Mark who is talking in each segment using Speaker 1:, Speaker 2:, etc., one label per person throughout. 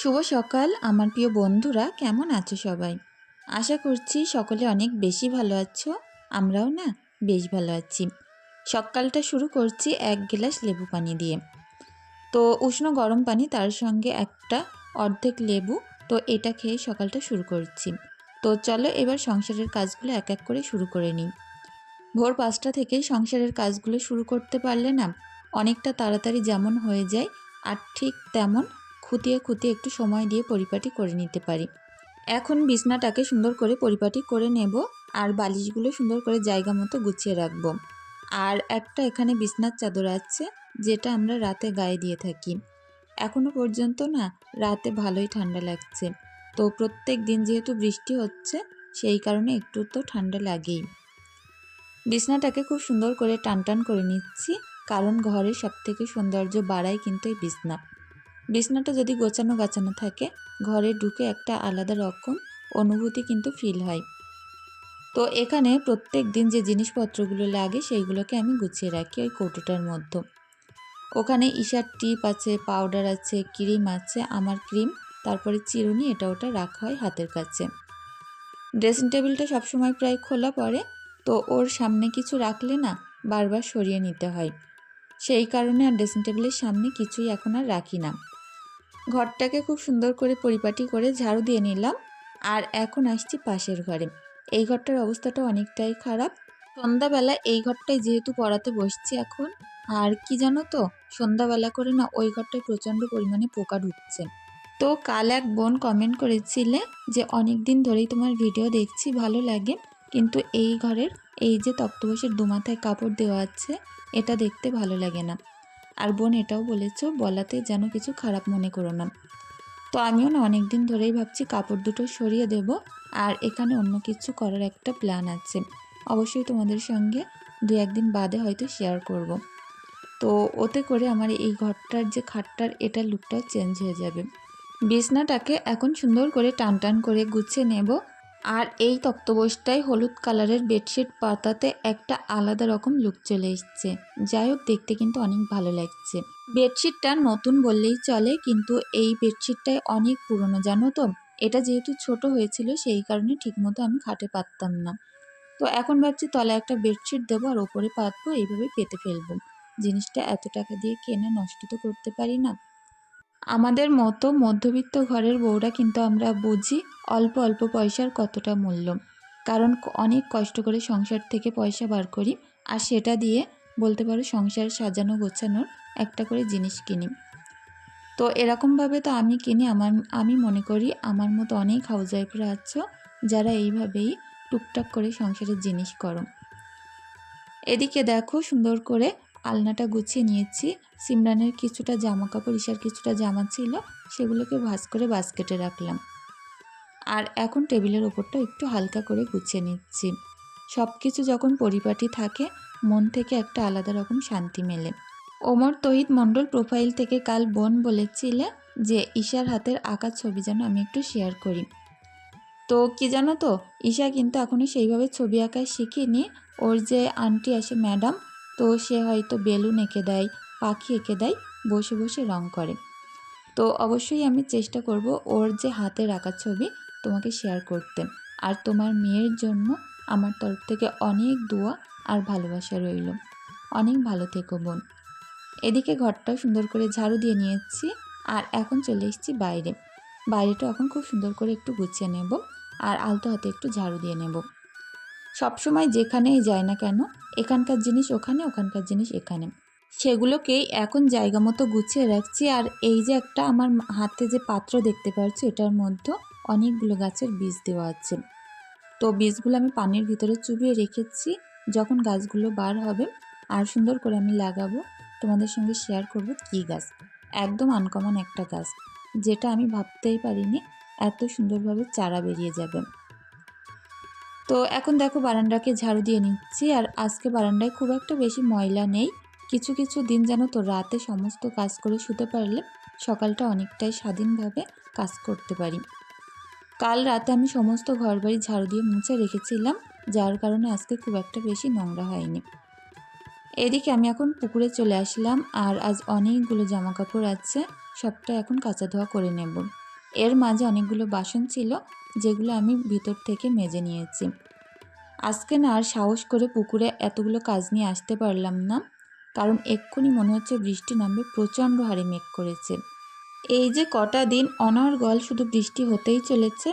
Speaker 1: শুভ সকাল, আমার প্রিয় বন্ধুরা, কেমন আছো সবাই? আশা করছি সকলে অনেক বেশি ভালো আছো, আমরাও না বেশ ভালো আছি। সকালটা শুরু করছি এক গ্লাস লেবু পানি দিয়ে। তো উষ্ণ গরম পানি, তার সঙ্গে একটা অর্ধেক লেবু, তো এটা খেয়ে সকালটা শুরু করছি। তো চলো এবার সংসারের কাজগুলো এক এক করে শুরু করে নিই। ভোর পাঁচটা থেকেই সংসারের কাজগুলো শুরু করতে পারলে না, অনেকটা তাড়াতাড়ি যেমন হয়ে যায়, আর ঠিক তেমন খুঁটিয়ে খুঁটিয়ে একটু সময় দিয়ে পরিপাটি করে নিতে পারি। এখন বিছনাটাকে সুন্দর করে পরিপাটি করে নেব আর বালিশগুলো সুন্দর করে জায়গা মতো গুছিয়ে রাখব। আর একটা এখানে বিছনার চাদর আছে, যেটা আমরা রাতে গায়ে দিয়ে থাকি। এখনও পর্যন্ত না, রাতে ভালোই ঠান্ডা লাগছে। তো প্রত্যেক দিন যেহেতু বৃষ্টি হচ্ছে, সেই কারণে একটু তো ঠান্ডা লাগেই। বিছনাটাকে খুব সুন্দর করে টান টান করে নিচ্ছি, কারণ ঘরের সবথেকে সৌন্দর্য বাড়ায় কিন্তু এই বিছনা। বিছনাটা যদি গোছানো গাছানো থাকে, ঘরে ঢুকে একটা আলাদা রকম অনুভূতি কিন্তু ফিল হয়। তো এখানে প্রত্যেক দিন যে জিনিসপত্রগুলো লাগে, সেইগুলোকে আমি গুছিয়ে রাখি ওই কৌটোটার মধ্যে। ওখানে ঈশার টিপ আছে পাউডার আছে ক্রিম আছে, আমার ক্রিম তারপরে চিরুনি, এটা ওটা রাখা হয় হাতের কাছে। ড্রেসিং টেবিলটা সবসময় প্রায় খোলা পড়ে, তো ওর সামনে কিছু রাখলে না, বারবার সরিয়ে নিতে হয়। সেই কারণে আর ড্রেসিং টেবিলের সামনে কিছুই এখন আর রাখি না। ঘরটাকে খুব সুন্দর করে পরিপাটি করে ঝাড়ু দিয়ে নিলাম আর এখন আসছি পাশের ঘরে। এই ঘরটার অবস্থাটা অনেকটাই খারাপ। সন্ধ্যাবেলা এই ঘরটায় যেহেতু পড়াতে বসছি এখন, আর কি জানো তো, সন্ধ্যাবেলা করে না ওই ঘরটায় প্রচণ্ড পরিমাণে পোকা ঢুকছে। তো কাল এক বোন কমেন্ট করেছিলে যে অনেক দিন ধরেই তোমার ভিডিও দেখছি, ভালো লাগে, কিন্তু এই ঘরের এই যে তক্তবসের দুমাথায় কাপড় দেওয়া আছে, এটা দেখতে ভালো লাগে না। আর বোন এটাও বলেছ, বলাতে যেন কিছু খারাপ মনে করো না। তো আমিও না অনেক দিন ধরেই ভাবছি কাপড় দুটো সরিয়ে দেব, আর এখানে অন্য কিছু করার একটা প্ল্যান আছে। অবশ্যই তোমাদের সঙ্গে দু একদিন বাদে হয়তো শেয়ার করব। তো ওতে করে আমার এই ঘরটার যে খাটটার এটার লুকটাও চেঞ্জ হয়ে যাবে। বিছনাটাকে এখন সুন্দর করে টান টান করে গুছিয়ে নেব আর এই তক্তবোসটাই হলুদ কালারের বেডশিট পাতাতে একটা আলাদা রকম লুক চলে এসছে। যাই হোক, দেখতে কিন্তু অনেক ভালো লাগছে। বেডশিটটা নতুন বললেই চলে, কিন্তু এই বেডশিটটাই অনেক পুরনো, জানো তো? এটা যেহেতু ছোট হয়েছিল, সেই কারণে ঠিকমতো আমি খাটে পাততাম না। তো এখন ভাবছি তলায় একটা বেডশিট দেবো আর ওপরে পাতবো এইভাবে পেতে ফেলব। জিনিসটা এত টাকা দিয়ে কেনা নষ্ট তো করতে পারি না। আমাদের মতো মধ্যবিত্ত ঘরের বউরা কিন্তু আমরা বুঝি অল্প অল্প পয়সার কতটা মূল্য। কারণ অনেক কষ্ট করে সংসার থেকে পয়সা বার করি আর সেটা দিয়ে বলতে পারো সংসার সাজানো গোছানোর একটা করে জিনিস কিনি। তো এরকমভাবে তো আমি কিনি, আমার, আমি মনে করি আমার মতো অনেক হাউস ওয়াইফরা আছো যারা এইভাবেই টুকটাক করে সংসারের জিনিস করো। এদিকে দেখো সুন্দর করে আলনাটা গুছিয়ে নিয়েছি। সিমরানের কিছুটা জামা কাপড় ঈশার কিছুটা জামা ছিল, সেগুলোকে ভাজ করে বাস্কেটে রাখলাম। আর এখন টেবিলের ওপরটা একটু হালকা করে গুছিয়ে নিচ্ছি। সব কিছু যখন পরিপাটি থাকে, মন থেকে একটা আলাদা রকম শান্তি মেলে। ওমর তহিদ মণ্ডল প্রোফাইল থেকে কাল বোন বলেছিলে যে, ঈশার হাতের আঁকা ছবি যেন আমি একটু শেয়ার করি। তো কি জানো তো, ঈশা কিন্তু এখনও সেইভাবে ছবি আঁকা শিখিনি। ওর যে আন্টি আসে ম্যাডাম তো সে হয়তো বেলুন এঁকে দেয়, পাখি এঁকে দেয়, বসে বসে রং করে। তো অবশ্যই আমি চেষ্টা করব ওর যে হাতে রাখা ছবি তোমাকে শেয়ার করতে। আর তোমার মেয়ের জন্য আমার তরফ থেকে অনেক দোয়া আর ভালোবাসা রইল। অনেক ভালো থেকো বোন। এদিকে ঘরটাও সুন্দর করে ঝাড়ু দিয়ে নিয়েছি আর এখন চলে এসেছি বাইরে। বাইরেটা এখন খুব সুন্দর করে একটু গুছিয়ে নেব আর আলতো হাতে একটু ঝাড়ু দিয়ে নেব। সবসময় যেখানেই যায় না কেন এখানকার জিনিস ওখানে, ওখানকার জিনিস এখানে। সেগুলোকেই এখন জায়গা মতো গুছিয়ে রাখছি আর এই যে একটা আমার হাতে যে পাত্র দেখতে পাচ্ছি, এটার মধ্যে অনেকগুলো গাছের বীজ দেওয়া আছে। তো বীজগুলো আমি পানির ভিতরে চুবিয়ে রেখেছি, যখন গাছগুলো বার হবে আর সুন্দর করে আমি লাগাবো, তোমাদের সঙ্গে শেয়ার করব কি গাছ। একদম আনকমন একটা গাছ, যেটা আমি ভাবতেই পারিনি এত সুন্দরভাবে চারা বেরিয়ে যাবে। তো এখন দেখো বারান্দাকে ঝাড়ু দিয়ে নিচ্ছি আর আজকে বারান্দায় খুব একটা বেশি ময়লা নেই। কিছু কিছু দিন যেন তো রাতে সমস্ত কাজ করে শুতে পারলে সকালটা অনেকটাই স্বাধীনভাবে কাজ করতে পারি। কাল রাতে আমি সমস্ত ঘরবাড়ি ঝাড়ু দিয়ে মুছে রেখেছিলাম, যার কারণে আজকে খুব একটা বেশি নোংরা হয়নি। এদিকে আমি এখন পুকুরে চলে আসলাম আর আজ অনেকগুলো জামা কাপড় আছে, সবটা এখন কাঁচা ধোয়া করে নেব। এর মাঝে অনেকগুলো বাসন ছিল যেগুলো আমি ভিতর থেকে মেজে নিয়েছি। আজকে না আর সাহস করে পুকুরে এতগুলো কাজ নিয়ে আসতে পারলাম না, কারণ এক্ষুনি মনে হচ্ছে বৃষ্টি নামবে, প্রচণ্ড হারে মেঘ করেছে। এই যে কটা দিন অনর্গল শুধু বৃষ্টি হতেই চলেছে,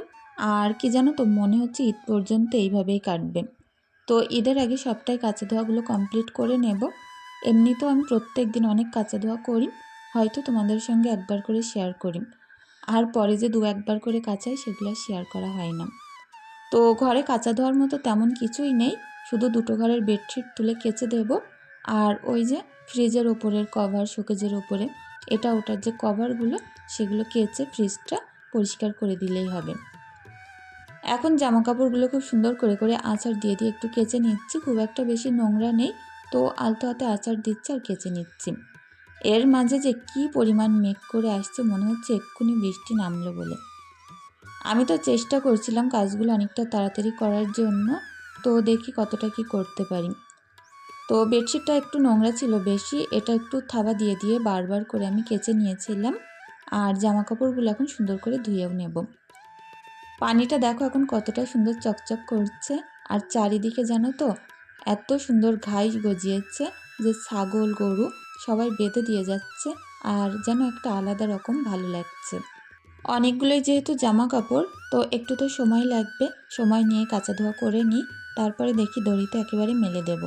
Speaker 1: আর কি জানো তো, মনে হচ্ছে ঈদ পর্যন্ত এইভাবেই কাটবে। তো ঈদের আগে সবটাই কাঁচা ধোয়াগুলো কমপ্লিট করে নেব। এমনিতেও আমি প্রত্যেক দিন অনেক কাঁচা ধোয়া করি, হয়তো তোমাদের সঙ্গে একবার করে শেয়ার করি। আর পরে যে দু একবার করে কাচাই সেগুলো শেয়ার করা হয় না। তো ঘরে কাঁচা ধোয়ার মতো তেমন কিছুই নেই, শুধু দুটো ঘরের বেডশিট তুলে কেচে দেব আর ওই যে ফ্রিজের ওপরের কভার শোকেজের ওপরে এটা ওটার যে কভারগুলো সেগুলো কেচে ফ্রিজটা পরিষ্কার করে দিলেই হবে। এখন জামা কাপড়গুলো খুব সুন্দর করে করে আচার দিয়ে দিয়ে একটু কেচে নিচ্ছি, খুব একটা বেশি নোংরা নেই, তো আলতো হাতে আচার দিচ্ছি আর কেচে নিচ্ছি। এর মাঝে যে কি পরিমাণ মেঘ করে আসছে মনে হচ্ছে এক্ষুনি বৃষ্টি নামলো বলে। আমি তো চেষ্টা করছিলাম কাজগুলো অনেকটা তাড়াতাড়ি করার জন্য, তো দেখি কতটা কি করতে পারি। তো বেডশিটটা একটু নোংরা ছিল বেশি, এটা একটু থাবা দিয়ে দিয়ে বারবার করে আমি কেচে নিয়েছিলাম, আর জামা কাপড়গুলো এখন সুন্দর করে ধুয়েও নেব। পানিটা দেখো এখন কতটা সুন্দর চকচক করছে, আর চারিদিকে জানো তো এত সুন্দর ঘাস গজিয়েছে যে ছাগল, গরু সবাই বেঁধে দিয়ে যাচ্ছে আর যেন একটা আলাদা রকম ভালো লাগছে। অনেকগুলোই যেহেতু জামা কাপড় তো একটু তো সময় লাগবে। সময় নিয়ে কাঁচা ধোয়া করে নিই, তারপরে দেখি দড়িতে একেবারে মেলে দেব।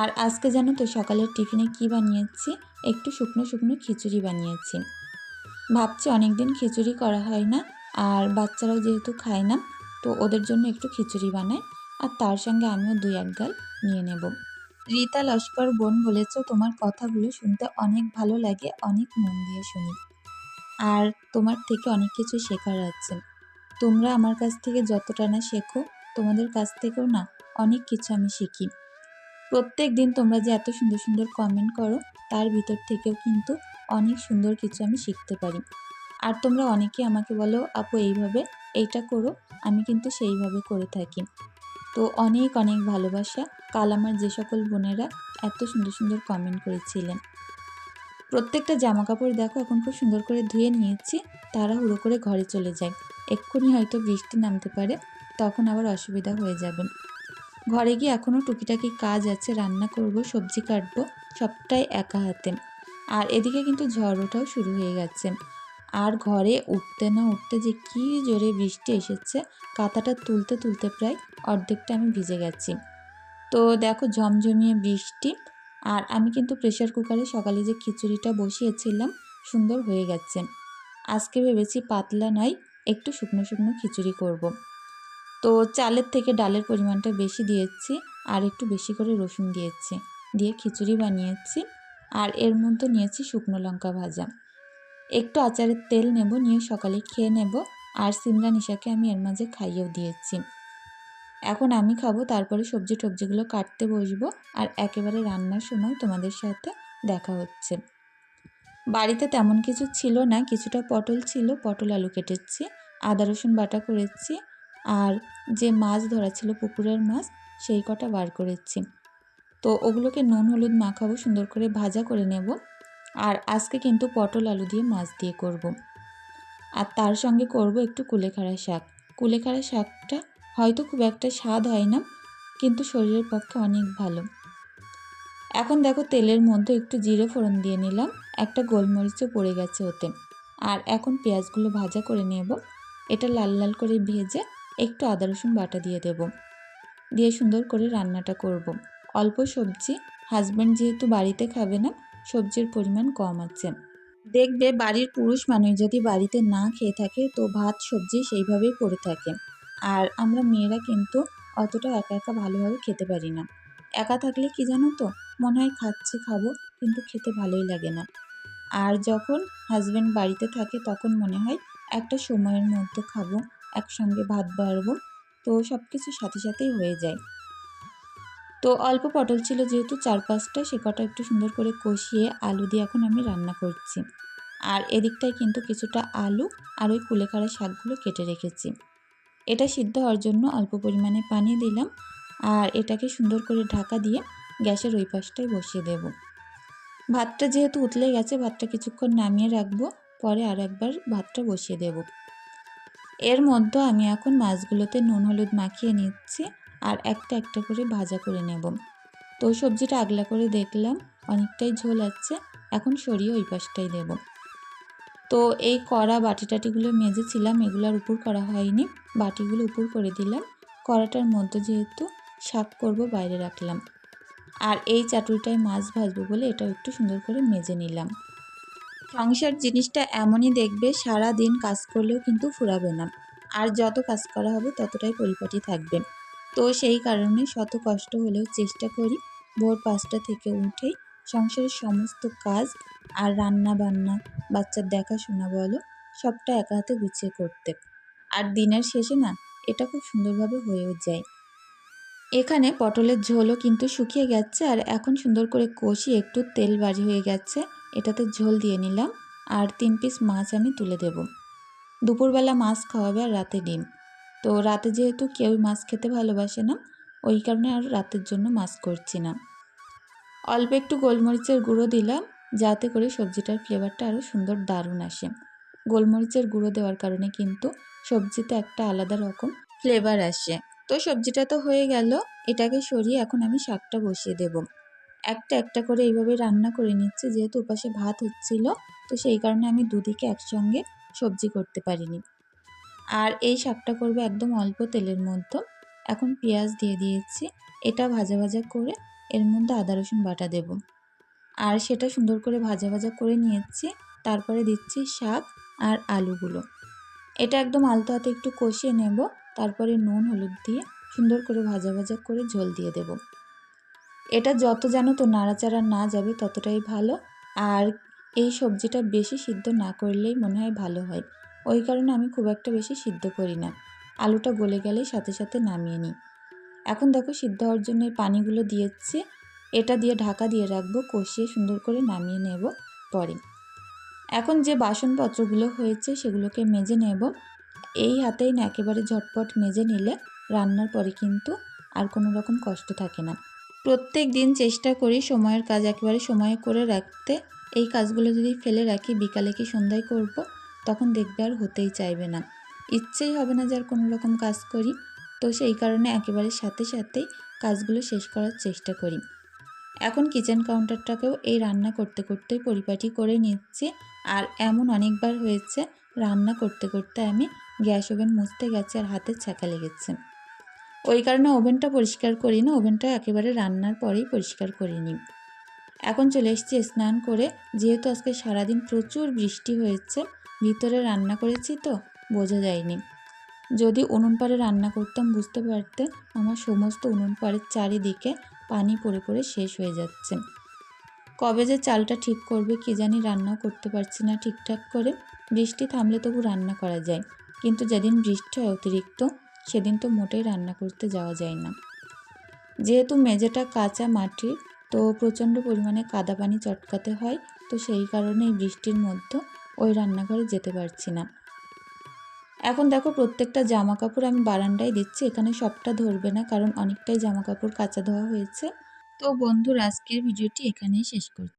Speaker 1: আর আজকে জানো তো সকালের টিফিনে কি বানিয়েছি? একটু শুকনো শুকনো খিচুড়ি বানিয়েছি। ভাবছি অনেক দিন খিচুড়ি করা হয় না, আর বাচ্চারাও যেহেতু খায় না, তো ওদের জন্য একটু খিচুড়ি বানাই, আর তার সঙ্গে আমিও দুই এক গাল নিয়ে নেব। রীতা লস্কর বোন বলেছ, তোমার কথাগুলো শুনতে অনেক ভালো লাগে, অনেক মন দিয়ে শুনি। আর তোমার থেকে অনেক কিছু শেখার আছে। তোমরা আমার কাছ থেকে যতটা না শেখো, তোমাদের কাছ থেকেও না, অনেক কিছু আমি শিখি। প্রত্যেক দিন তোমরা যে এত সুন্দর সুন্দর কমেন্ট করো, তার ভিতর থেকেও কিন্তু অনেক সুন্দর কিছু আমি শিখতে পারি। আর তোমরা অনেকে আমাকে বলো, আপু, এইভাবে এইটা করো, আমি কিন্তু সেইভাবে করে থাকি। তো অনেক অনেক ভালোবাসা। কাল আমার যে সকল বোনেরা এত সুন্দর সুন্দর কমেন্ট করেছিলেন। প্রত্যেকটা জামা কাপড় দেখো, এখন খুব সুন্দর করে ধুয়ে নিয়েছি। তারা হুড়ো করে ঘরে চলে যায়। এক্ষুনি হয়তো বৃষ্টি নামতে পারে, তখন আবার অসুবিধা হয়ে যাবে। ঘরে গিয়ে এখনও টুকিটাকি কাজ আছে, রান্না করব, সবজি কাটবো, সবটাই একা হাতে। আর এদিকে কিন্তু ঝড় ওঠাও শুরু হয়ে গেছে। আর ঘরে উঠতে না উঠতে যে কী জোরে বৃষ্টি এসেছে, কাঁথাটা তুলতে তুলতে প্রায় অর্ধেকটা আমি ভিজে গেছি। তো দেখো জমজমিয়ে বৃষ্টি আর আমি কিন্তু প্রেশার কুকারে সকালে যে খিচুড়িটা বসিয়েছিলাম সুন্দর হয়ে গেছে। আজকে ভেবেছি পাতলা নয়, একটু শুকনো শুকনো খিচুড়ি করব। তো চালের থেকে ডালের পরিমাণটা বেশি দিয়েছি আর একটু বেশি করে রসুন দিয়েছি, দিয়ে খিচুড়ি বানিয়েছি আর এর মধ্যে নিয়েছি শুকনো লঙ্কা ভাজা। একটু আচারের তেল নেব, নিয়ে সকালে খেয়ে নেব আর সিমলা নিশাকে আমি এর মাঝে খাইয়েও দিয়েছি। এখন আমি খাব, তারপরে সবজি টবজিগুলো কাটতে বসবো আর একেবারে রান্নার সময় তোমাদের সাথে দেখা হচ্ছে। বাড়িতে তেমন কিছু ছিল না, কিছুটা পটল ছিল, পটল আলু কেটেছি, আদা রসুন বাটা করেছি আর যে মাছ ধরা ছিল পুকুরের মাছ, সেই কটা বার করেছি। তো ওগুলোকে নুন, হলুদ মাখাবো, সুন্দর করে ভাজা করে নেব আর আজকে কিন্তু পটল আলু দিয়ে মাছ দিয়ে করব। আর তার সঙ্গে করব একটু কুলেখাড়া শাক। কুলেখাড়া শাকটা হয়তো খুব একটা স্বাদ হয় না, কিন্তু শরীরের পক্ষে অনেক ভালো। এখন দেখো তেলের মধ্যে একটু জিরে ফোড়ন দিয়ে নিলাম, একটা গোলমরিচও পড়ে গেছে ওতে। আর এখন পেঁয়াজগুলো ভাজা করে নেব, এটা লাল লাল করে ভেজে একটু আদা রসুন বাটা দিয়ে দেব। দিয়ে সুন্দর করে রান্নাটা করব। অল্প সবজি হাজব্যান্ড যেহেতু বাড়িতে খাবে না, সবজির পরিমাণ কম আছে। দেখবে বাড়ির পুরুষ মানুষ যদি বাড়িতে না খেয়ে থাকে, তো ভাত, সবজি সেইভাবেই পড়ে থাকে। আর আমরা মেয়েরা কিন্তু অতটা একা একা ভালোভাবে খেতে পারি না। একা থাকলে কি জানো তো? মনে হয় খাচ্ছি, খাব, কিন্তু খেতে ভালোই লাগে না। আর যখন হাজব্যান্ড বাড়িতে থাকে, তখন মনে হয় একটা সময়ের মধ্যে খাব, একসঙ্গে ভাত বাড়বো, তো সব কিছু সাথে সাথেই হয়ে যায়। তো অল্প পটল ছিল যেহেতু চার পাঁচটা, সে কটা একটু সুন্দর করে কষিয়ে আলু দিয়ে এখন আমি রান্না করছি। আর এদিকটায় কিন্তু কিছুটা আলু আর ওই কুলেখাড়া শাকগুলো কেটে রেখেছি। এটা সিদ্ধ হওয়ার জন্য অল্প পরিমাণে পানি দিলাম আর এটাকে সুন্দর করে ঢাকা দিয়ে গ্যাসের ওই পাশটায় বসিয়ে দেব। ভাতটা যেহেতু উতলে গেছে, ভাতটা কিছুক্ষণ নামিয়ে রাখব, পরে আর একবার ভাতটা বসিয়ে দেব। এর মধ্যে আমি এখন মাছগুলোতে নুন, হলুদ মাখিয়ে নিচ্ছি আর একটা একটা করে ভাজা করে নেব। তো সবজিটা আগলা করে দেখলাম, অনেকটাই ঝোল আছে, এখন সরিয়ে ওই পাশটাই দেব। তো এই কড়া বাটি টাটিগুলো মেজেছিলাম, এগুলোর উপর করা হয়নি। বাটিগুলো উপর করে দিলাম। কড়াটার মধ্যে যেহেতু শাক করব, বাইরে রাখলাম। আর এই চাটুরিটায় মাছ ভাজবো বলে এটা একটু সুন্দর করে মেজে নিলাম। সংসার জিনিসটা এমনই দেখবে সারা দিন কাজ করলেও কিন্তু ফুরাবে না। আর যত কাজ করা হবে, ততটাই পরিপাটি থাকবে। তো সেই কারণে শত কষ্ট হলেও চেষ্টা করি ভোর পাঁচটা থেকে উঠেই সংসারের সমস্ত কাজ আর রান্না বান্না বাচ্চার দেখাশোনা বলো, সবটা একা হাতে গুছিয়ে করতে। আর দিনের শেষে না, এটা খুব সুন্দরভাবে হয়েও যায়। এখানে পটলের ঝোলও কিন্তু শুকিয়ে গেছে আর এখন সুন্দর করে কষি একটু তেল বাড়ি হয়ে গেছে, এটাতে ঝোল দিয়ে নিলাম। আর তিন পিস মাছ আমি তুলে দেব। দুপুরবেলা মাছ খাওয়াবে আর রাতে ডিম। তো রাতে যেহেতু কেউই মাছ খেতে ভালোবাসে না, ওই কারণে আর রাতের জন্য মাছ করছি না। অল্প একটু গোলমরিচের গুঁড়ো দিলাম, যাতে করে সবজিটার ফ্লেভারটা আরও সুন্দর দারুণ আসে। গোলমরিচের গুঁড়ো দেওয়ার কারণে কিন্তু সবজিতে একটা আলাদা রকম ফ্লেভার আসে। তো সবজিটা তো হয়ে গেল, এটাকে সরিয়ে এখন আমি শাকটা বসিয়ে দেব। একটা একটা করে এইভাবে রান্না করে নিচ্ছে, যেহেতু ওপাশে ভাত হচ্ছিল, তো সেই কারণে আমি দুদিকে একসঙ্গে সবজি করতে পারিনি। আর এই শাকটা করবে একদম অল্প তেলের মধ্যে। এখন পেঁয়াজ দিয়ে দিয়েছি, এটা ভাজা ভাজা করে এর মধ্যে আদা, রসুন বাটা দেব। আর সেটা সুন্দর করে ভাজা ভাজা করে নিয়েছি। তারপরে দিচ্ছি শাক আর আলুগুলো। এটা একদম আলতো হাতে একটু কষিয়ে নেব। তারপরে নুন, হলুদ দিয়ে সুন্দর করে ভাজা ভাজা করে ঝোল দিয়ে দেব। এটা যত জানো তো নাড়াচাড়া না যাবে ততটাই ভালো। আর এই সবজিটা বেশি সিদ্ধ না করলেই মনে হয় ভালো হয়। ওই কারণে আমি খুব একটা বেশি সিদ্ধ করি না। আলুটা গলে গেলেই সাথে সাথে নামিয়ে নিই। এখন দেখো সিদ্ধ হওয়ার জন্য এই পানিগুলো দিয়েছি। এটা দিয়ে ঢাকা দিয়ে রাখব, কষিয়ে সুন্দর করে নামিয়ে নেব পরে। এখন যে বাসনপত্রগুলো হয়েছে সেগুলোকে মেজে নেব। এই হাতেই না, একেবারে ঝটপট মেজে নিলে রান্নার পরে কিন্তু আর কোনো রকম কষ্ট থাকে না। প্রত্যেক দিন চেষ্টা করি সময়ের কাজ একেবারে সময়ে করে রাখতে। এই কাজগুলো যদি ফেলে রাখি, বিকালে কি সন্ধ্যায় করব, তখন দেখবে আর হতেই চাইবে না। ইচ্ছেই হবে না যে আর কোনো রকম কাজ করি। তো সেই কারণে একেবারে সাথে সাথেই কাজগুলো শেষ করার চেষ্টা করি। এখন কিচেন কাউন্টারটাকেও এই রান্না করতে করতেই পরিপাটি করে নিচ্ছি আর এমন অনেকবার হয়েছে, রান্না করতে করতে আমি গ্যাস ওভেন মুছতে গেছে আর হাতে ছাকা লেগেছে। ওই কারণে ওভেনটা পরিষ্কার করি না, ওভেনটা একেবারে রান্নার পরেই পরিষ্কার করে নিই। এখন চলে এসেছি স্নান করে, যেহেতু আজকে সারাদিন প্রচুর বৃষ্টি হয়েছে, ভিতরে রান্না করেছি তো, বোঝা যায়নি। যদি উনুন পাড়ে রান্না করতাম, বুঝতে পারতে আমার সমস্ত উনুন পাড়ের চারিদিকে পানি পড়ে পড়ে শেষ হয়ে যাচ্ছে। কবে যে চালটা ঠিক করবে কি জানি রান্নাও করতে পারছি না ঠিকঠাক করে। বৃষ্টি থামলে তবু রান্না করা যায়। কিন্তু যেদিন বৃষ্টি হয় অতিরিক্ত, সেদিন তো মোটেই রান্না করতে যাওয়া যায় না। যেহেতু মেঝেটা কাঁচা মাটির তো প্রচণ্ড পরিমাণে কাদা পানি চটকাতে হয়, তো সেই কারণে এই বৃষ্টির মধ্যে ওই রান্নাঘরে যেতে পারছি না। এখন দেখো প্রত্যেকটা জামা কাপড় আমি বারান্দায় দিচ্ছি, এখানে সবটা ধরবে না, কারণ অনেকটাই জামা কাপড় কাঁচা ধোয়া হয়েছে। তো বন্ধুর, আজকের ভিডিওটি এখানেই শেষ করছি